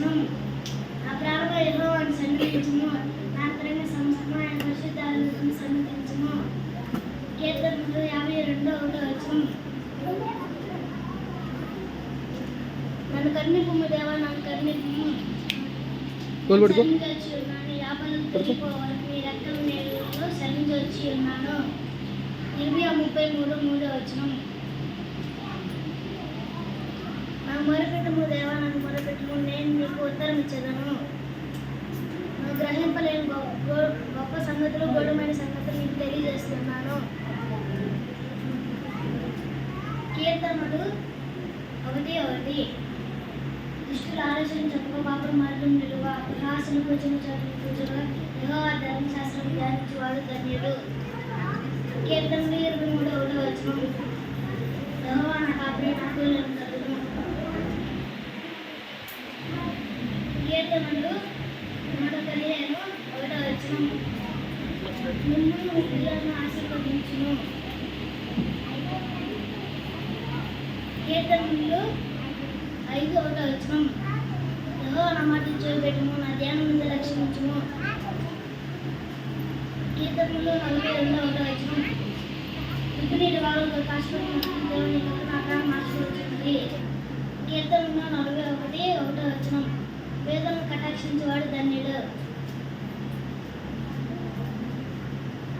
వచనం నా ప్రారంభ యెహోవాను సన్నిధించుము నా అంతరంగ సంస్థను ఆయన పరిశుద్ధాలను సన్నిధించుము కీర్తనలు యాభై రెండో ఒకటో వచనం నన్ను కన్నిపుమ్ము దేవా నన్ను పట్టుకో. శరణించొచ్చి ఉన్నాను. యాపలు తొలిపోవాలి మీ రెక్కల నీళ్ళలో శరణించొచ్చి ఉన్నాను. ఇరవై ముప్పై మూడు మూడో వచనం. నా మొరపెట్టుము దేవా నన్ను మొరపెట్టుము. నేను నీకు గ్రహింపలేని గొప్ప సంగతులు గొడవమైన సంగతులు నీకు తెలియజేస్తున్నాను. కీర్తనలు ఒకటి ఒకటి. దుష్టులు ఆలోచన చెప్పక పాపం మార్గం నిలువ అపహాసన కూర్చుని చదువు కూర్చుగా యెహోవా ధర్మశాస్త్రం ధ్యానించేవాడు ధన్యుడు. కీర్తనలు ఇరవై మూడు ఒకటి వచ్చిన కీర్తనలు నూట పదిహేను ఒకటో పిల్లలను ఆశీర్వదించును కీర్తనలు ఐదు ఒకటో వచనం యెహోవా నా మాట చూపెట్టుము నా ధ్యానం మీద లక్ష్యించుము కీర్తనలు నలభై రెండో ఒకటో వచనం ఉప్పునీటి వాళ్ళతో కాశ్మీర్ దేవుని నా ప్రాణం ఆశీర్వదించింది కీర్తనలు నలభై ఒకటి ఒకటో వచనం వేదలను ధన్యుడు.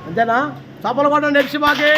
అంతేనా? చేపలు కొట్టండి ఎక్సి బాకి